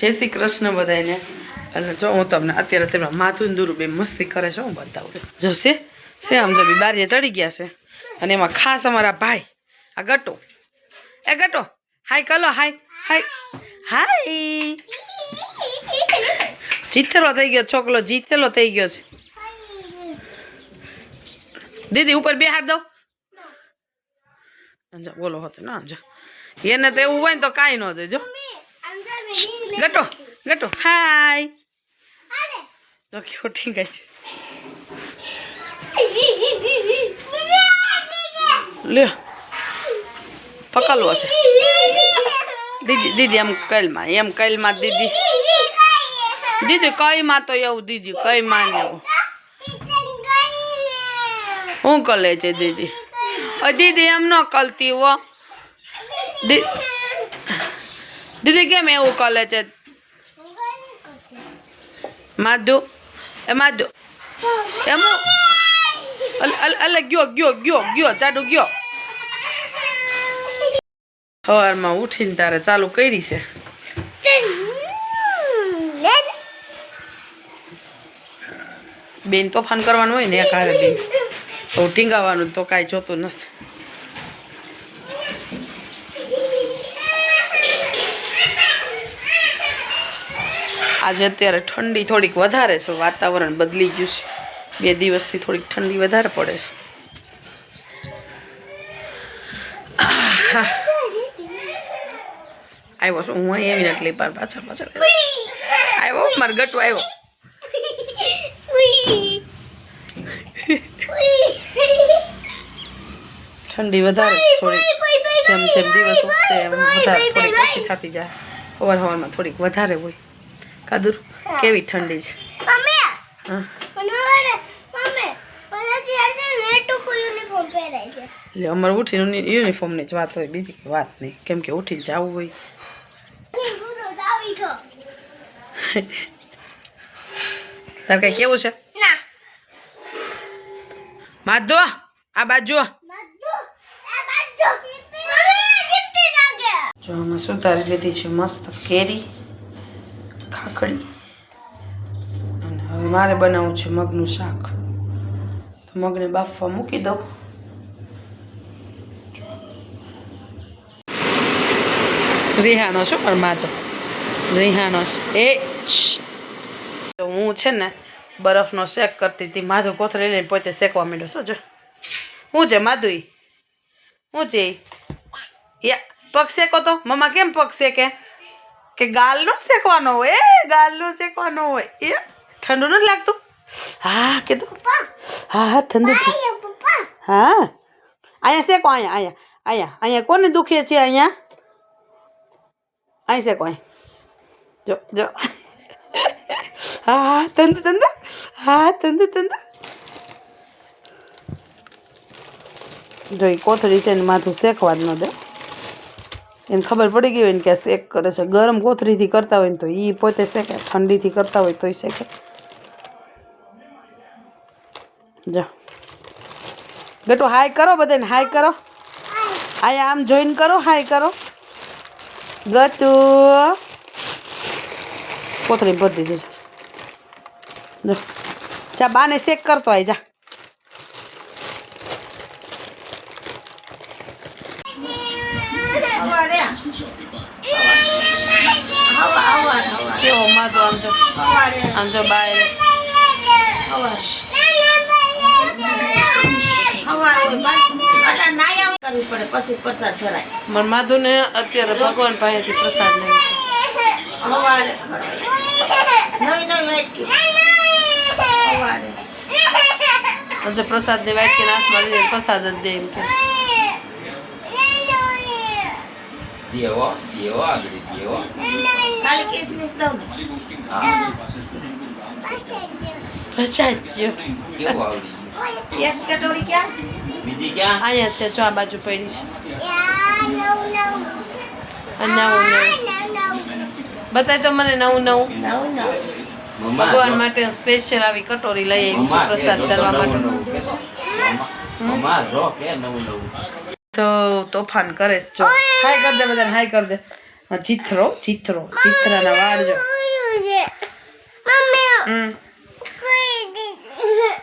જય શ્રી કૃષ્ણ બધાને અને જો હું તમને અત્યારે તેમના માથું દૂર બે મસ્તી કરે છે, હું બતાવું જો છે છે આમ જો બારીએ ચડી ગયા છે. અને એમાં ખાસ અમારા ભાઈ, આ ગટો. એ ગટો. હાય, કલો, હાય હાય. હાય. જીતેલો થઈ ગયો છોકલો, જીતેલો થઈ ગયો છે. દીદી, ઉપર બે હાથ દો બોલો હતો ના જો. એને તો એવું હોય ને તો કાંઈ ન જોજો ગટો ગટો. હાય. જો કેવો ઠીક છે. લ્યો. પકડવો છે. દીદી દીદી, એમ કઈલમાં એમ કઈલમાં દીદી. દીદી, કઈમાં તો એવું, દીદી, કઈમાં ને એવું. હું કલે છે, દીદી? દીદી, એમ ન કલતી હો. દી- દીદી કેમ એવું કરે છે? માધુ એ માધુ. એમ અલે ગયો ગયો ગયો ગયો ચાડુ ગયો. સવારમાં ઉઠીને તારે ચાલુ કરી છે. બેન તોફાન કરવાનું હોય ને એક હારે બેન. તો ટીંગાવાનું તો કાંઈ જોતું નથી. આજે અત્યારે ઠંડી થોડીક વધારે છે, વાતાવરણ બદલી ગયું છે. બે દિવસથી થોડીક ઠંડી વધારે પડે છે. આવ્યો છું, હું એવી આવીને એટલી પાર પાછળ પાછળ આવ્યો. મારે ગટો આવ્યો. ઠંડી વધારે થોડીક જેમ જેમ દિવસ ઉગશે એમ વધારે થોડીક ઓછી થતી જાય. અવાર હવામાં થોડીક વધારે હોય. કાદુર કેવી ઠંડી છે? એટલે અમારે ઉઠીને યુનિફોર્મની જ વાત હોય બીજી વાત નહીં. કેમ કે ઉઠીને જવું હોય. તારે કઈ કેવું છે? માધો આ બાજુ જો અમે સુધારી લીધી છે મસ્ત કેરી. ખાખડી. અને હવે મારે બનાવવું છે મગનું શાક. તો મગને બાફવા મૂકી દઉં. રિહાનો છું પણ માધો રિહાનો એ તો હું છે ને બરફનો શેક કરતી હતી. માધુ કોથળી લઈને પોતે શેકવા માંડ્યો શું હું છે, માધુઈ? હું છે? યા, પગ શેકો તો? મમ્મા કેમ પગ શેકે? કે ગાલનો શેકવાનો હોય એ ગાલનો શેકવાનો હોય. એ ઠંડુ નથી લાગતું? હા કીધું હા હા ઠંડુ હા. અહીંયા શેકો અહીંયા અહીંયા અહીંયા અહીંયા કોને દુખે છે અહીંયા અહીં શેકો અહીં જો જો. હા તંદ તંદ હા તંદ તંદ જો એ કોથળી છે ને માથું શેકવા જ ન દે. એને ખબર પડી ગઈ હોય ને કે શેક કરે છે. ગરમ કોથળીથી કરતા હોય ને તો એ પોતે શેકે, ઠંડીથી કરતા હોય તોય શેકે. જા. ગટુ, હાય કરો બધાને, હાય કરો. આયા આમ જોઈન કરો, હાય કરો. ગતુ કોથળી ભરી દીધી જા. બાને શેક કરતો આવી જા. કેવો માતો આમ જો આમ જો બાય કરવી પડે પછી પ્રસાદ ધરાય મારા માધુને અત્યારે ભગવાન પાસેથી પ્રસાદ લે છે હવારે ખરાય નવી નવી વાટકી હવારે પછી પ્રસાદની વાટકી નાશમાં લીધે પ્રસાદ જ દે એમ કે દેવો દેવો આગળ દેવો ખાલી કિસમિસ દઉં ને હા પ્રસાદ જો કેવું આવડી એક કટોરી ક્યાં બીજી ક્યાં અહીંયા છે જો આ બાજુ પડી છે નવું નવું બતાય તો મને નવું નવું નવું નવું ભગવાન માટે સ્પેશિયલ આવી કટોરી લઈ આવી છું પ્રસાદ કરવા માટે નવું નવું તો તોફાન કરે જો. હાય કર દે બધાને હાય કર દે. ચિત્રો ચિત્રો ચિત્રના વાળ જો. મમ્મી